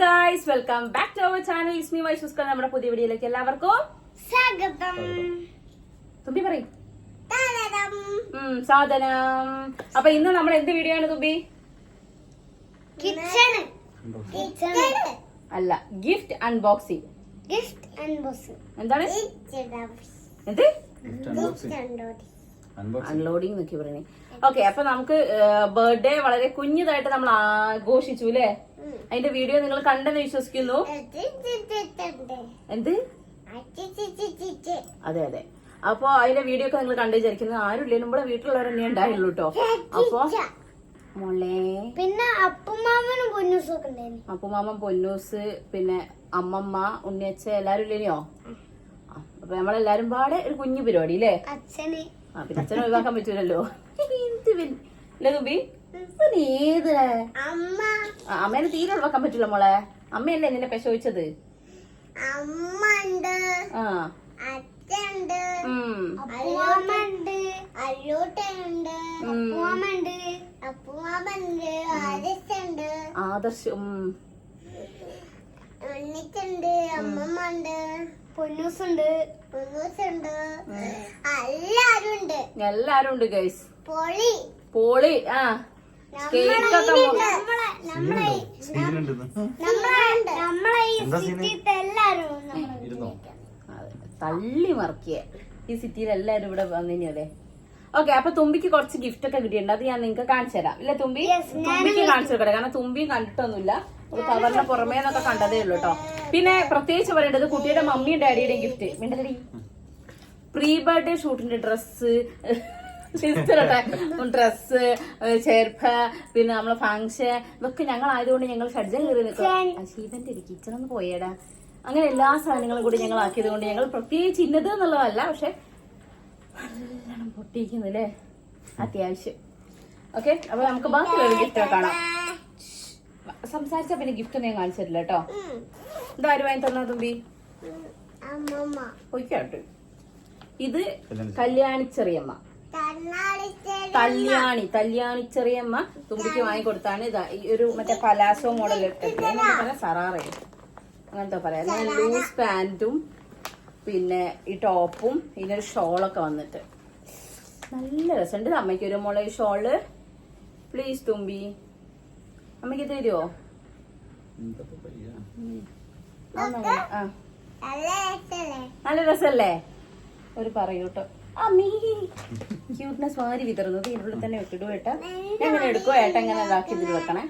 Guys welcome back to our channel Ismi വൈഷുസ്കർ നമ്മുടെ പുതിയ വീഡിയോയിലേക്ക് എല്ലാവർക്കും സ്വാഗതം. തുമ്പി പറയും. സാധനം. അപ്പൊ ഇന്ന് നമ്മൾ എന്ത് വീഡിയോ ആണ് തുമ്പി? കിച്ചൺ കിച്ചൺ അല്ല ഗിഫ്റ്റ് അൺബോക്സിംഗ് ഗിഫ്റ്റ് അൺബോക്സിംഗ് എന്താണ്? എന്ത്? അൺലോഡിംഗ് എന്നൊക്കെ പറയണേ. ഓക്കെ അപ്പൊ നമുക്ക് ബർത്ത്ഡേ വളരെ കുഞ്ഞതായിട്ട് നമ്മൾ ആഘോഷിച്ചു അല്ലേ അതിന്റെ വീഡിയോ നിങ്ങൾ കണ്ടെന്ന് വിശ്വസിക്കുന്നു. എന്ത്? അതെ അതെ. അപ്പൊ അതിന്റെ വീഡിയോ ഒക്കെ നിങ്ങൾ കണ്ടു വിചാരിക്കുന്നത് ആരും ഇല്ലേ നമ്മുടെ വീട്ടിലുള്ളവർ തന്നെ ഉണ്ടായുള്ളൂ കേട്ടോ അപ്പൊ മോളെ. പിന്നെ അപ്പുമാമനും പൊന്നൂസും ഒക്കെ ഉണ്ടായിരുന്നു. അപ്പുമാമൻ പൊന്നൂസ് പിന്നെ അമ്മമ്മ ഉണ്ണിയച്ച എല്ലാരും ഇല്ലേനോ? ആ, അപ്പൊ നമ്മളെല്ലാരും പാടെ ഒരു കുഞ്ഞു പരിപാടി അല്ലേ അച്ഛന്. ആ പിന്നെ അച്ഛനെ ഒഴിവാക്കാൻ പറ്റൂലല്ലോ. തുമ്പി അമ്മേനെ തീരെ ഒഴിവാക്കാൻ പറ്റില്ല മോളെ. അമ്മയല്ലേ നിന്നെ പെശോദിച്ചത് അമ്മ ഉണ്ട് ആ. അച്ഛണ്ട് അപ്പുമാമുണ്ട് അപ്പുമാമുണ്ട് ആദർശുണ്ട്. ആദർശ് പൊന്നൂസുണ്ട്. പൊന്നൂസുണ്ട്. എല്ലാരും ഉണ്ട് എല്ലാരും ഉണ്ട് ഗൈസ് പൊളി. പോളി ആ. തള്ളി മറക്കിയ ഈ സിറ്റിയിൽ എല്ലാരും ഇവിടെ വന്നില്ലേ ഓക്കെ അപ്പൊ തുമ്പിക്ക് കുറച്ച് ഗിഫ്റ്റ് ഒക്കെ കിട്ടിയിട്ടുണ്ട്. അത് ഞാൻ നിങ്ങൾക്ക് കാണിച്ചു തരാം. ഇല്ല തുമ്പി? തുമ്പിക്ക് കാണിച്ചു കൊടുക്കട്ടെ. കാരണം തുമ്പി കണ്ടിട്ടൊന്നുമില്ല. ഒരു കവറിന്റെ പുറമേ എന്നൊക്കെ കണ്ടതേ ഉള്ളൂ കേട്ടോ. പിന്നെ പ്രത്യേകിച്ച് പറയേണ്ടത് കുട്ടിയുടെ മമ്മിയും ഡാഡിയുടെയും ഗിഫ്റ്റ് മിണ്ടലടി പ്രീ ബർത്ത്ഡേ ഷൂട്ടിന്റെ ഡ്രസ്സ് ഡ്രസ്സ് ചെരുപ്പ് പിന്നെ നമ്മളെ ഫങ്ഷൻ ഇതൊക്കെ ഞങ്ങൾ ആയതുകൊണ്ട് ഞങ്ങൾ ഷഡ്ജം കയറി നിൽക്കും. ശീതന്റെ ഒരു കിച്ചൺ ഒന്ന് പോയേടാ. അങ്ങനെ എല്ലാ സാധനങ്ങളും കൂടി ഞങ്ങൾ ആക്കിയത് കൊണ്ട് ഞങ്ങൾ പ്രത്യേകിച്ച് ഇന്നത് എന്നുള്ളതല്ല പക്ഷെ നല്ലോണം പൊട്ടിയിരിക്കുന്നില്ലേ അത്യാവശ്യം. ഓക്കെ അപ്പൊ നമുക്ക് ബാക്കിയുള്ള ഗിഫ്റ്റ് കാണാം. സംസാരിച്ച പിന്നെ ഗിഫ്റ്റ് ഞാൻ കാണിച്ചു തരില്ല കേട്ടോ. ഇതാര് വാങ്ങി തന്നാ തുമ്പി? പൊയ്ക്കാട്ട് ഇത് കല്യാണി ചെറിയമ്മ തന്നാളിച്ചേരി കല്യാണി കല്യാണി ചെറിയമ്മ തുമ്പിക്ക് വാങ്ങിക്കൊടുത്താണ് ഇതാ ഈ ഒരു മറ്റേ പലാസോ മോഡൽ ഇട്ടിട്ട് സറാറേ. അങ്ങനത്തെ പറയാം. ലൂസ് പാന്റും പിന്നെ ഈ ടോപ്പും ഇതിനൊരു ഷോളൊക്കെ വന്നിട്ട്. നല്ല രസമുണ്ട് അമ്മയ്ക്ക്. ഒരു മോളെ ഈ ഷോൾ. പ്ലീസ് തുമ്പി. അമ്മയ്ക്ക് തരുമോ നല്ല രസല്ലേ? ഒരു പറയൂ കേട്ടോ അമ്മീ ക്യൂട്ട്നെസ് മാറി വിതറുന്നത് ഇതിനുള്ളിൽ തന്നെ ഇട്ടിടൂ ഏട്ടാ? ഞാൻ ഇങ്ങനെ എടുക്കുവോ ഏട്ടാ? എങ്ങനെ ഇതാക്കി ഇതിൽ വെക്കണേ.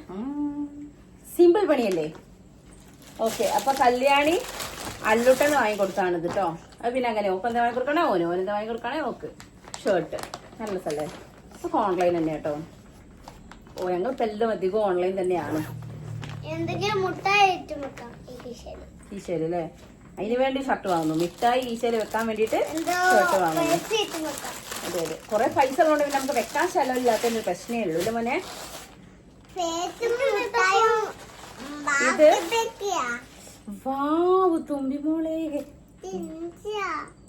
സിമ്പിൾ പണിയല്ലേ? ഓക്കെ അപ്പൊ കല്യാണി അല്ലുട്ടന് വാങ്ങി കൊടുത്താണ് ഇത് കേട്ടോ അത് പിന്നെ അങ്ങനെ ഓക്ക് എന്താ വാങ്ങി കൊടുക്കണേ? ഓന്. ഓൻ എന്താ വാങ്ങി കൊടുക്കണേ? ഓക്ക്. ഷർട്ട് നല്ല സ്ഥലേ. അപ്പൊ ഓൺലൈൻ തന്നെ കേട്ടോ ഓ ഞങ്ങൾ എല്ലാം അധികം ഓൺലൈൻ തന്നെയാണ്. എന്തെങ്കിലും മുട്ടായി മുട്ട ഈ ടീഷർട്ട് ഈശോയിൽ അല്ലേ അതിന് വേണ്ടി ഷർട്ട് വാങ്ങുന്നു. മിഠായി ഈശയിൽ വെക്കാൻ വേണ്ടിട്ട് ഷർട്ട് വാങ്ങുന്നു. അതെ അതെ. കുറെ പൈസ ഉള്ളതുകൊണ്ട് പിന്നെ നമുക്ക് വെക്കാൻ സ്ഥലമില്ലാത്തതിന്റെ പ്രശ്നമേ ഉള്ളൂ. ഇല്ല മോനെ? ഇത്? വാവ് തുമ്പി മോളെ.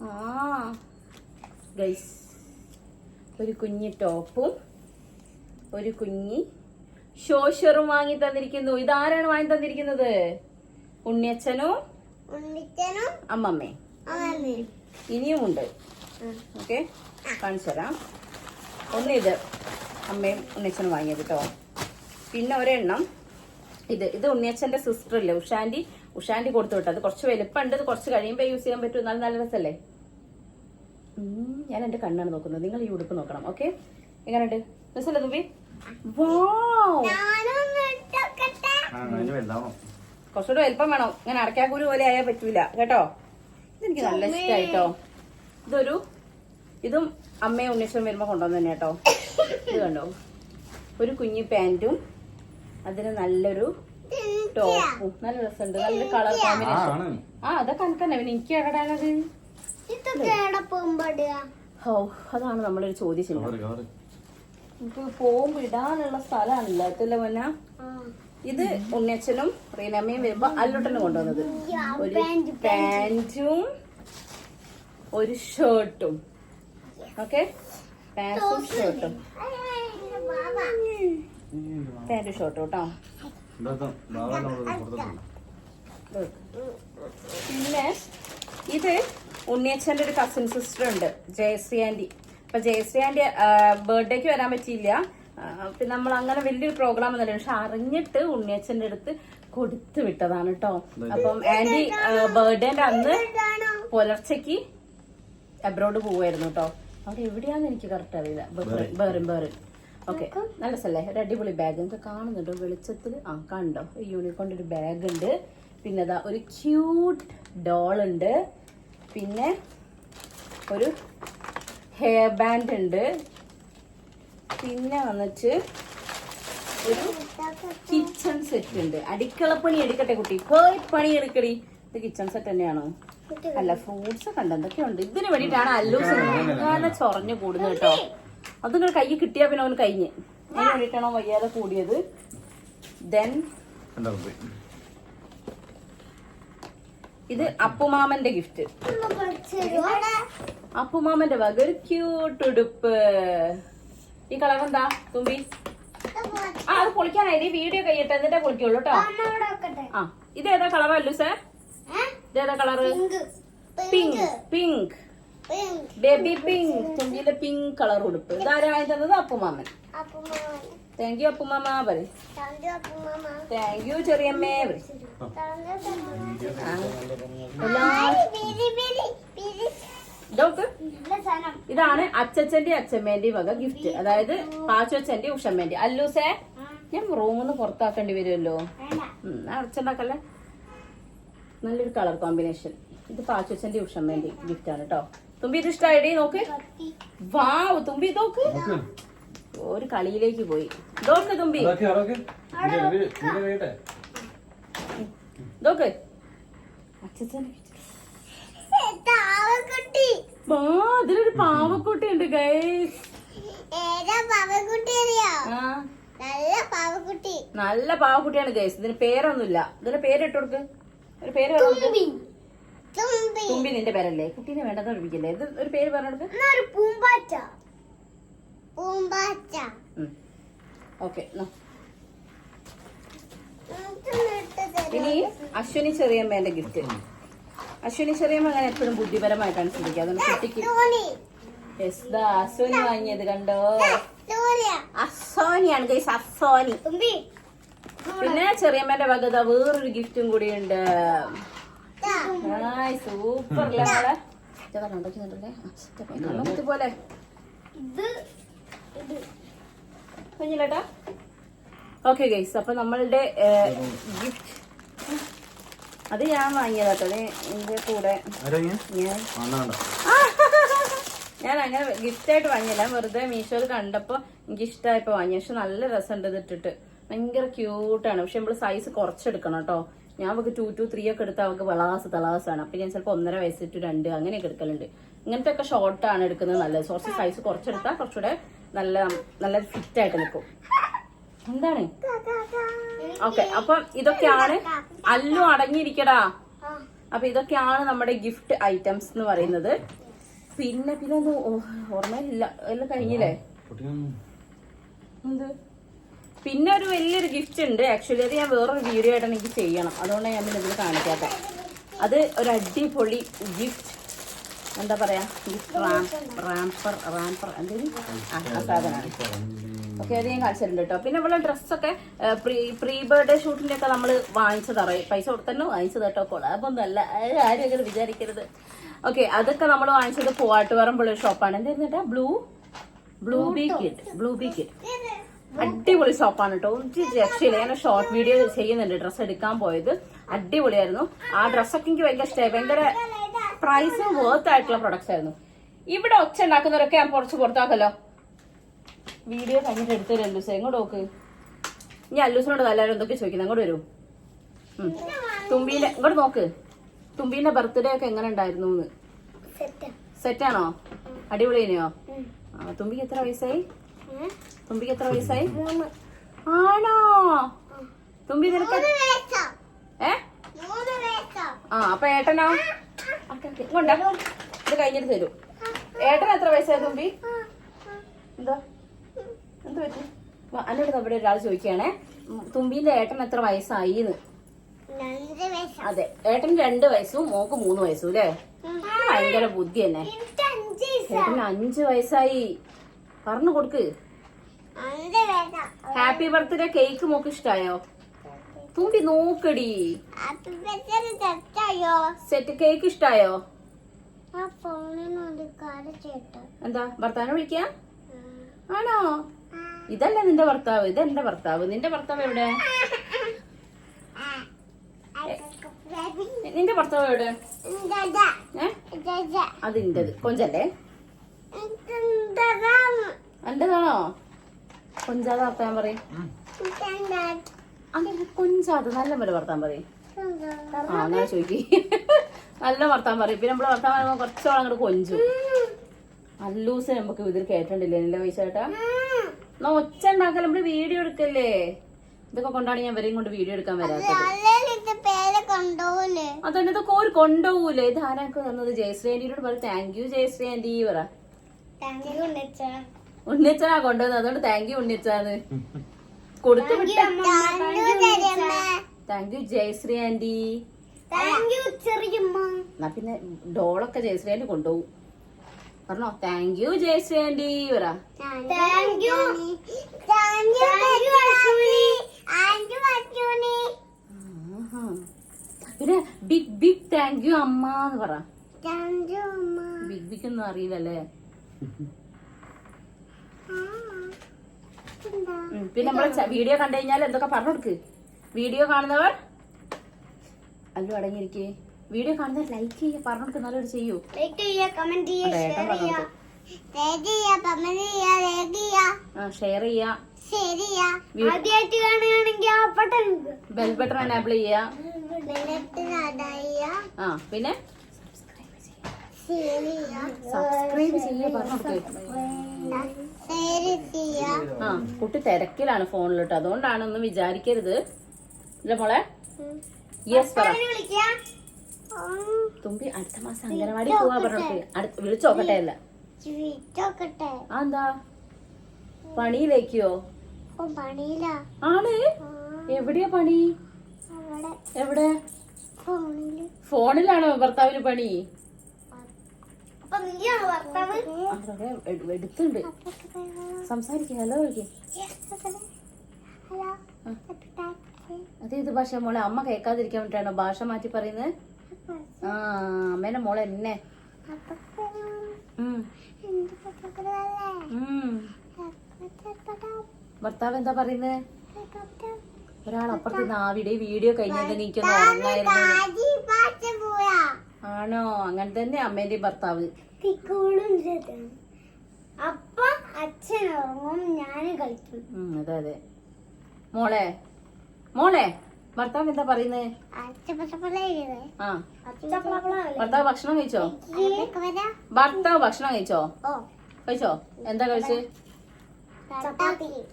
ആ. ഗൈസ് ഒരു കുഞ്ഞി ടോപ്പും ഒരു കുഞ്ഞി ഷോഷറും വാങ്ങി തന്നിരിക്കുന്നു. ഇതാരാണ് വാങ്ങി തന്നിരിക്കുന്നത്? ഉണ്ണിയച്ഛനും അമ്മമ്മയും ഇനിയും ഉണ്ട്. ഓക്കെ. കാണിച്ചു തരാം. ഒന്ന് ഇത് അമ്മയും ഉണ്ണിയച്ചനും വാങ്ങിയത് കേട്ടോ പിന്നെ ഒരെണ്ണം. ഇത് ഇത് ഉണ്ണിയച്ചന്റെ സിസ്റ്റർ ഇല്ലേ? ഉഷാന്റി. ഉഷാന്റി കൊടുത്തു വിട്ടത് അത് കുറച്ച് വലുപ്പമുണ്ട്. ഇത് കുറച്ച് കഴിയുമ്പോൾ യൂസ് ചെയ്യാൻ പറ്റും. എന്നാലും നല്ല രസല്ലേ? ഞാൻ എന്റെ കണ്ണാണ് നോക്കുന്നത്. നിങ്ങൾ ഈ ഉടുപ്പ് നോക്കണം. ഓക്കെ? എങ്ങനെയുണ്ട്? രസമല്ലേ തുമ്പി? വാ കുറച്ചുകൂടെ വലുപ്പം വേണം. ഇങ്ങനെ അടക്കാക്കൂര് പോലെ ആയാൽ പറ്റൂല. കേട്ടോ? ഇതെനിക്ക് നല്ല ഇഷ്ടമായിട്ടോ ഇതൊരു ഇതും അമ്മയും ഉണ്ണിച്ചും വരുമ്പോ കൊണ്ടുവന്നു തന്നെ കേട്ടോ. ഇത് കണ്ടോ? ഒരു കുഞ്ഞി പാന്റും അതിന് നല്ലൊരു ടോപ്പും. നല്ല രസമുണ്ട്. നല്ല കളർ കോമ്പിനേഷൻ ആ അതൊക്കെ കണക്കന്നെ പിന്നെ എനിക്ക് പോകുമ്പോടുക ഓ അതാണ് നമ്മളൊരു ചോദ്യം നമുക്ക് പോകുമ്പോ ഇടാനുള്ള സ്ഥലമാണല്ലോ. എത്തല്ല മോന? ഇത് ഉണ്ണിയച്ഛനും റീനമ്മയും വരുമ്പോ അല്ലുട്ടനും കൊണ്ടുവന്നത്. ഒരു പാന്റും ഒരു ഷർട്ടും. ഓക്കെ പാന്റും ഷർട്ടും പാന്റും ഷർട്ടും കേട്ടോ പിന്നെ ഇത് ഉണ്ണിയച്ഛന്റെ ഒരു കസിൻ സിസ്റ്റർ ഉണ്ട് ജയശ്രീ ആന്റി അപ്പൊ ജയശ്രീ ആന്റി ബർത്ത്ഡേക്ക് വരാൻ പറ്റിയില്ല. പിന്നെ നമ്മൾ അങ്ങനെ വലിയൊരു പ്രോഗ്രാം ഒന്നുമില്ല. പക്ഷെ അറിഞ്ഞിട്ട് ഉണ്ണിയച്ഛന്റെ അടുത്ത് കൊടുത്തു വിട്ടതാണ് കേട്ടോ അപ്പം ആന്റി ബർത്ത്ഡേന്റെ അന്ന് പുലർച്ചയ്ക്ക് അബ്രോഡ് പോവായിരുന്നു കേട്ടോ അവിടെ എവിടെയാന്ന് എനിക്ക് കറക്റ്റ് അറിയില്ല. ബെറിൻ. ബെറിൻ ഓക്കെ നല്ല സ്ഥലേ. ഒരു അടിപൊളി ബാഗ് നിങ്ങൾക്ക് കാണുന്നുണ്ടോ? വെളിച്ചത്തിൽ. ആ കണ്ടോ? യൂണിക്കോണിന്റെ ഒരു ബാഗ് ഉണ്ട്. പിന്നെ അതാ ഒരു ക്യൂട്ട് ഡോൾ ഉണ്ട്. പിന്നെ ഒരു ഹെയർ ബാൻഡ് ഉണ്ട്. പിന്നെ വന്നിട്ട് ഒരു കിച്ചൺ സെറ്റ് ഉണ്ട്. അടുക്കളപ്പണി എടുക്കട്ടെ കുട്ടി. പോയി പണി എടുക്കടി. ഇത് കിച്ചൺ സെറ്റ് തന്നെയാണോ? അല്ല ഫ്രൂട്ട്സ് കണ്ട ഉണ്ട്. എന്തൊക്കെയുണ്ട്? ഇതിന് വേണ്ടിയിട്ടാണ് അല്ലൂസ് ചൊറഞ്ഞു കൂടുന്നത് കേട്ടോ. അതിങ്ങനെ കൈ കിട്ടിയാ പിന്നെ അവന് കഴിഞ്ഞ്. അതിന് വേണ്ടിയിട്ടാണോ വയ്യാതെ കൂടിയത്? ദെൻ ഇത് അപ്പുമാമന്റെ ഗിഫ്റ്റ് അപ്പുമാമന്റെ വക. ഒരു ക്യൂട്ട് ഉടുപ്പ്. ഈ കളർ എന്താ? തുമ്പി. ആ അത് പൊളിക്കാനായി. വീഡിയോ കഴിയട്ടെ എന്നിട്ടേ പൊളിക്കുള്ളൂ കേട്ടോ ആ ഇത് ഏതാ കളർ അല്ലു സർ? ഇതേതാ colour colour? Pink. Pink. Baby pink. തുമ്പിയിലെ pink colour ഉടുപ്പ്. ഇതാരാ വാങ്ങി തന്നത് അപ്പുമാമൻ. Thank you അപ്പുമാമ. പറ താങ്ക് യു ചെറിയമ്മേ. പറ ആ. ഇതൊക്കെ. ഇതാണ് അച്ചച്ചന്റെ അച്ഛമ്മേന്റെ വക ഗിഫ്റ്റ് അതായത് പാച്ചച്ചന്റെ ഉഷമ്മേന്റെ അല്ലൂസേ ഞാൻ റൂമിൽ നിന്ന് പുറത്താക്കേണ്ടി വരുമല്ലോ? അച്ഛണ്ടാക്കല്ലേ നല്ലൊരു കളർ കോമ്പിനേഷൻ. ഇത് പാച്ചച്ചന്റെ ഉഷമ്മേന്റെ ഗിഫ്റ്റ് ആണ് കേട്ടോ തുമ്പി ഇത് ഇഷ്ടമായിടേ നോക്ക്. വാവ് തുമ്പി നോക്ക്. ഒരു കളിയിലേക്ക് പോയി. നോക്ക് തുമ്പി. നോക്ക്. അച്ഛച്ചന്റെ വാ ഇതിലൊരു പാവക്കുട്ടി ഉണ്ട് ഗൈസ് നല്ല പാവക്കുട്ടി. നല്ല പാവക്കുട്ടിയാണ് ഗൈസ് ഇതിന് പേരൊന്നുമില്ല. ഇതിന് പേരിട്ട് കൊടുക്ക്. ഒരു പേര് തുമ്പി. നിന്റെ പേരല്ലേ? കുട്ടീനെ വേണ്ടത് പഠിപ്പിക്കല്ലേ ഇത് ഒരു പേര് പറഞ്ഞു പൂമ്പാറ്റ. പൂമ്പാറ്റ. ഓക്കെ ഇനി അശ്വിനി ചെറിയമ്മേന്റെ ഗിഫ്റ്റ് അശ്വിനി ചെറിയ മകൻ എപ്പോഴും ബുദ്ധിപരമായിട്ടാണ് ശ്രദ്ധിക്കുക അതുകൊണ്ട് കുട്ടിക്ക് അസോനി വാങ്ങിയത് കണ്ടോ? അസോനിയാണ് ഗൈസ് അസോനി പിന്നെ ചെറിയമ്മന്റെ വകത വേറൊരു ഗിഫ്റ്റും കൂടിയുണ്ട് ഉണ്ട്. സൂപ്പർ അല്ലേ പോലെ ഓക്കെ ഗൈസ് അപ്പൊ നമ്മളുടെ ഗിഫ്റ്റ് അത് ഞാൻ വാങ്ങിയതാട്ടോ എന്റെ കൂടെ. ഞാൻ. അങ്ങനെ ഗിഫ്റ്റ് ആയിട്ട് വാങ്ങിയില്ല. വെറുതെ മീഷോയിൽ കണ്ടപ്പോ എനിക്ക് ഇഷ്ടമായപ്പോ വാങ്ങി. പക്ഷെ നല്ല രസമുണ്ട് ഇത് ഇട്ടിട്ട്. ഭയങ്കര ക്യൂട്ടാണ് പക്ഷെ നമ്മൾ സൈസ് കുറച്ചെടുക്കണം കേട്ടോ. ഞാൻ അവൾക്ക് ടു ടു ത്രീ ഒക്കെ എടുത്താൽ അവൾക്ക് വളാസ് തളാസാണ് അപ്പൊ ഞാൻ ചിലപ്പോൾ ഒന്നര വയസ്സ് ടു രണ്ട് അങ്ങനെയൊക്കെ എടുക്കലുണ്ട്. ഇങ്ങനത്തെ ഒക്കെ ഷോർട്ട് ആണ് എടുക്കുന്നത് നല്ലത്. കുറച്ച് സൈസ് കുറച്ചെടുത്താൽ കുറച്ചുകൂടെ നല്ല നല്ല ഫിറ്റ് ആയിട്ട് നിൽക്കും എന്താണ്? ഓക്കെ അപ്പൊ ഇതൊക്കെയാണ് അല്ലു അടങ്ങിയിരിക്കടാ. അപ്പൊ ഇതൊക്കെയാണ് നമ്മുടെ ഗിഫ്റ്റ് ഐറ്റംസ് എന്ന് പറയുന്നത്. പിന്നെ പിന്നെ ഒന്നും ഓർമ്മയില്ല. എല്ലാം കഴിഞ്ഞില്ലേ? എന്ത്? പിന്നെ ഒരു വലിയൊരു ഗിഫ്റ്റ് ഉണ്ട്. ആക്ച്വലി അത് ഞാൻ വേറൊരു വീഡിയോ ആയിട്ട് എനിക്ക് ചെയ്യണം. അതുകൊണ്ടാണ് ഞാൻ പിന്നെ ഇതിൽ കാണിക്കാത്ത അത് ഒരു അടിപൊളി ഗിഫ്റ്റ് എന്താ പറയാ? റാംപർ റാംപർ എന്തെങ്കിലും സാധനമാണ്. ഓക്കെ അത് ഞാൻ കാണിച്ചിട്ടുണ്ട് കേട്ടോ. പിന്നെ ഇവിടെ ഡ്രസ്സൊക്കെ പ്രീ പ്രീ ബർത്ത്ഡേ ഷൂട്ടിന്റെ ഒക്കെ നമ്മൾ വാങ്ങിച്ചതറ പൈസ കൊടുത്തന്നെ വാങ്ങിച്ചത് കേട്ടോ. കൊളാബൊന്നും അപ്പൊ നല്ല ആരും അങ്ങനെ വിചാരിക്കരുത്. ഓക്കെ അതൊക്കെ നമ്മൾ വാങ്ങിച്ചത് പോവാട്ടുപറമ്പുള്ള ഷോപ്പാണ് എന്തായിരുന്നു blue? Blue B kit blue B kit അടിപൊളി ഷോപ്പാണ് കേട്ടോ. ഒരു രക്ഷയില്ല. ഞാൻ ഷോർട്ട് വീഡിയോ ചെയ്യുന്നുണ്ട്. ഡ്രസ്സ് എടുക്കാൻ പോയത്. അടിപൊളിയായിരുന്നു. ആ ഡ്രസ്സൊക്കെ എനിക്ക് ഭയങ്കര ഇഷ്ടമായി ഭയങ്കര പ്രൈസ് വേർത്ത് ആയിട്ടുള്ള പ്രൊഡക്ട്സ് ആയിരുന്നു. ഇവിടെ ഒച്ച ഉണ്ടാക്കുന്നവരൊക്കെ ഞാൻ കുറച്ച് പുറത്താക്കല്ലോ വീഡിയോ കഴിഞ്ഞിട്ട് എടുത്തു തരും അല്ലൂസേ. എങ്ങോട്ട് നോക്ക്. ഞാൻ അല്ലൂസിനോട് എല്ലാവരും എന്തൊക്കെ ചോദിക്കുന്നത്? അങ്ങോട്ട് വരൂ. തുമ്പീന്റെ ഇങ്ങോട്ട് നോക്ക്. തുമ്പീന്റെ ബർത്ത്ഡേ ഒക്കെ എങ്ങനെ ഉണ്ടായിരുന്നു എന്ന് സെറ്റ് സെറ്റാണോ അടിപൊളിയോ. തുമ്പിക്ക് എത്ര വയസ്സായി. തുമ്പിക്ക് എത്ര വയസ്സായി? ആണോ? തുമ്പി നിനക്ക് ഏ? ആ അപ്പൊ ഏട്ടനോ. ഇങ്ങോട്ടാ ഇത് കഴിഞ്ഞിട്ട് തരൂ. ഏട്ടൻ എത്ര വയസ്സായി തുമ്പി? എന്താ? എന്ത് പറ്റി? അന്നോട് നമ്മുടെ ഒരാൾ ചോദിക്കുകയാണേ. തുമ്പിന്റെ ഏട്ടൻ എത്ര വയസ്സായിന്ന് രണ്ട് വയസ്സ്. അതെ. ഏട്ടൻ രണ്ട് വയസ്സും മോക്ക് മൂന്ന് വയസ്സും അല്ലേ? ഭയങ്കര ബുദ്ധി തന്നെ. ഏട്ടന് അഞ്ച് വയസ്സായി. പറഞ്ഞു കൊടുക്ക്. ഹാപ്പി ബർത്ത്ഡേ കേക്ക് മോക്ക് ഇഷ്ടായോ? തുമ്പി നോക്കടി. സെറ്റ് കേക്ക് ഇഷ്ടായോ? എന്താ ഭർത്താവിനെ വിളിക്കാ? ആണോ? ഇതല്ല നിന്റെ ഭർത്താവ് ഇതെന്റെ ഭർത്താവ്. നിന്റെ ഭർത്താവ് എവിടെ? നിന്റെ ഭർത്താവ് എവിടെ? അതിന്റെത്. കൊഞ്ചല്ലേ? എന്റേതാണോ കൊഞ്ചാതെ വർത്താൻ പറയും. അങ്ങനെ കൊഞ്ചാതെ നല്ല പോലെ വർത്താൻ പറയും. ആ അങ്ങനെ ചോദിക്കി നല്ല വർത്താൻ പറയും. പിന്നെ നമ്മൾ വർത്താൻ പറയുമ്പോ കുറച്ചോളം അങ്ങോട്ട് കൊഞ്ചും. അല്ലൂസ് നമുക്ക് ഇതിൽ കേട്ടിട്ടില്ലേ? എന്റെ പൈസ ചേട്ടാ എന്നാ ഒച്ച ഉണ്ടാക്കാൻ നമ്മൾ വീഡിയോ എടുക്കല്ലേ? ഇതൊക്കെ കൊണ്ടാണ് ഞാൻ വരെയും കൊണ്ട് വീഡിയോ എടുക്കാൻ വരാത്തത്. അതന്നെ ഇതൊക്കെ ഒരു കൊണ്ടുപോകൂലേ ഇത് ആരാക്ക് തന്നത്? ജയശ്രീ ആന്റിയോട് പറ താങ്ക് യു ജയശ്രീ ആന്റി പറ ഉണ്ണിച്ചാ. കൊണ്ടുവന്നത്. അതുകൊണ്ട് താങ്ക് യു ഉണ്ണിച്ചാന്ന്. കൊടുത്തു വിട്ട താങ്ക് യു ജയശ്രീ ആന്റി എന്നാ പിന്നെ ഡോളൊക്കെ ജയശ്രീ ആന്റി കൊണ്ടുപോകും പറഞ്ഞോ താങ്ക് യു ജയശ്രീ ആന്റി പറ. പിന്നെ ബിഗ് ബിഗ് താങ്ക് യു അമ്മ എന്ന് പറ ബിഗ് ബിഗ് ഒന്നും അറിയില്ലല്ലേ പിന്നെ നമ്മളെ വീഡിയോ കണ്ടു കഴിഞ്ഞാൽ എന്തൊക്കെ പറഞ്ഞു കൊടുക്ക് വീഡിയോ കാണുന്നവർ അല്ലു അടങ്ങിയിരിക്കേ. വീഡിയോ കാണുന്നവർ ലൈക്ക് ചെയ്യുക പറഞ്ഞു കൊടുക്ക് നല്ലൊരു ചെയ്യൂ. ലൈക്ക് ചെയ്യുക കമന്റ് ചെയ്യുക ഷെയർ ചെയ്യുക. ബെൽ ബട്ടൺ എനാബിൾ ചെയ്യുക പിന്നെ? സബ്സ്ക്രൈബ് ചെയ്യുക പറഞ്ഞു ആ കുട്ടി തിരക്കിലാണ് ഫോണിലിട്ട്. അതുകൊണ്ടാണ് ഒന്നും വിചാരിക്കരുത്. ഇല്ല മോളെ? യെസ് പറ. തുമ്പി അടുത്ത മാസം അംഗനവാടി പോവാ പറഞ്ഞു വിളിച്ചോക്കട്ടെ അല്ല? എന്താ പണിയിലേക്കോ? ആണ്? എവിടെയാ പണി? എവിടെ? ഫോണിൽ. ഫോണിലാണോ ഭർത്താവിന് പണി അപ്പൊ നീയാണ് ഭർത്താവ് അവിടെ എട്- എടുത്തുണ്ട്. സംസാരിക്കുക ഹലോ വിളിക്ക് ഹലോ അത് ഇത് ഭാഷ മോളെ? അമ്മ കേൾക്കാതിരിക്കാൻ വേണ്ടിട്ടാണോ ഭാഷ മാറ്റി പറയുന്നത് ആ അമ്മേനെ മോളെ എന്നെ. ഭർത്താവ് എന്താ പറയുന്നത് ഒരാൾ അപ്പുറത്ത് നിന്ന് ആവിടെ വീഡിയോ കഴിഞ്ഞത് എനിക്കൊന്ന് ഉറങ്ങായിരുന്നു. ആണോ? അങ്ങനെ തന്നെ അമ്മേന്റെയും ഭർത്താവ്. അപ്പൊ അച്ഛൻ ഉറങ്ങും ഞാൻ കളിക്കും അതെ അതെ. മോളെ മോളെ ഭർത്താവ് എന്താ ആ. അച്ഛപ്പളപ്പളല്ലേ ഭർത്താവ് ഭക്ഷണം കഴിച്ചോ? ഭർത്താവ് ഭക്ഷണം കഴിച്ചോ? കഴിച്ചോ? എന്താ കഴിച്ച്?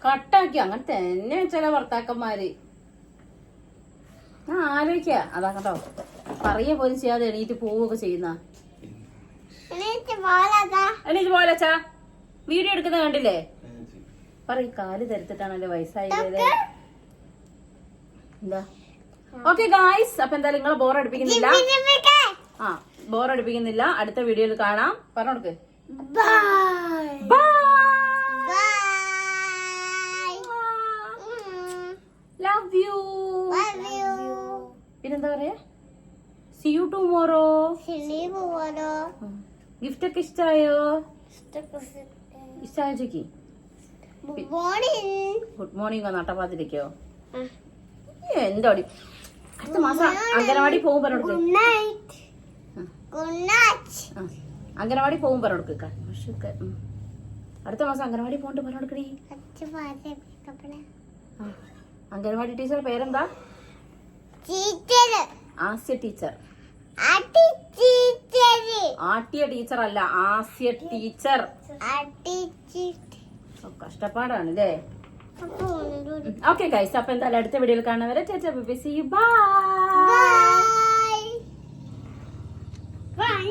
കട്ടാക്കി. അങ്ങനെ തന്നെ ചില ഭർത്താക്കന്മാര്. ഞാൻ ആലോചിക്ക. അതാ കേട്ടോ പറയ പോലും ചെയ്യാതെ എണീറ്റ് പോവുകയൊക്കെ ചെയ്യുന്ന. എണീറ്റ് പോലച്ചാ വീഡിയോ എടുക്കുന്നത് കണ്ടില്ലേ? പറയും കാൽ തരുത്തിട്ടാണല്ലേ വയസ്സായത്. എന്താ? ഓക്കെ ഗായ്സ് അപ്പൊ എന്തായാലും നിങ്ങളെ ബോർ അടുപ്പിക്കുന്നില്ല. ആ ബോർ അടുപ്പിക്കുന്നില്ല. അടുത്ത വീഡിയോയിൽ കാണാം. പറഞ്ഞോടുക്ക് ലവ് യു പിന്നെന്താ പറയാ? സി യു ടുമോറോ ഗിഫ്റ്റ് ഒക്കെ ഇഷ്ടമായോ ഇഷ്ടായോ ചേച്ചി? ഗുഡ് മോർണിംഗ് നട്ടപ്പാത്തിരിക്കോ എന്തോടി അടുത്ത മാസം അംഗനവാടി പോകും പറഞ്ഞോടുക്ക് ആ, അംഗനവാടി പോകും പറഞ്ഞു അടുത്ത മാസം അംഗനവാടി പോകണ്ട് പറഞ്ഞോടുക്കടി ആ, അംഗനവാടി ടീച്ചർ പേരെന്താ? Teacher Asya teacher. ആട്ടിയ ടീച്ചർ അല്ല ആസ്യ ടീച്ചർ. കഷ്ടപ്പാടാണ് ഇല്ലേ ഓക്കെ ഗൈസ് അപ്പൊ എന്തായാലും അടുത്ത വീഡിയോയിൽ കാണുന്നവരെ ചേച്ചാ ബൈ ബൈ